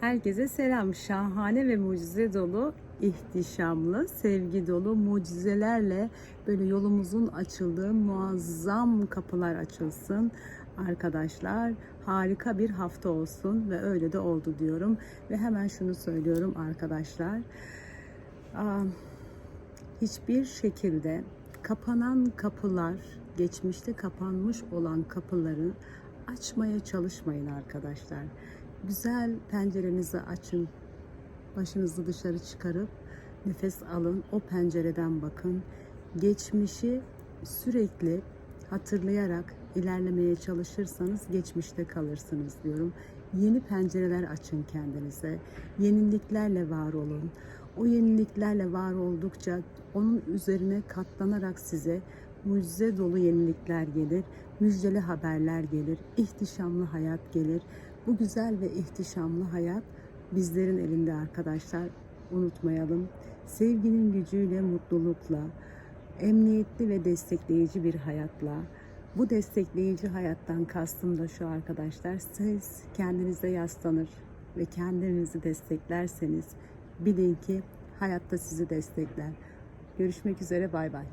Herkese selam. Şahane ve mucize dolu, ihtişamlı, sevgi dolu mucizelerle böyle yolumuzun açıldığı muazzam kapılar açılsın. Arkadaşlar harika bir hafta olsun ve öyle de oldu diyorum. Ve hemen şunu söylüyorum arkadaşlar. Hiçbir şekilde kapanan kapılar, geçmişte kapanmış olan kapıları açmaya çalışmayın arkadaşlar. Güzel pencerenizi açın. Başınızı dışarı çıkarıp nefes alın. O pencereden bakın. Geçmişi sürekli hatırlayarak ilerlemeye çalışırsanız geçmişte kalırsınız diyorum. Yeni pencereler açın kendinize. Yeniliklerle var olun. O yeniliklerle var oldukça onun üzerine katlanarak size mucize dolu yenilikler gelir, müjdeli haberler gelir, ihtişamlı hayat gelir. Bu güzel ve ihtişamlı hayat bizlerin elinde arkadaşlar. Unutmayalım. Sevginin gücüyle, mutlulukla, emniyetli ve destekleyici bir hayatla, bu destekleyici hayattan kastım da şu arkadaşlar. Siz kendinize yaslanır ve kendinizi desteklerseniz bilin ki hayatta sizi destekler. Görüşmek üzere bay bay.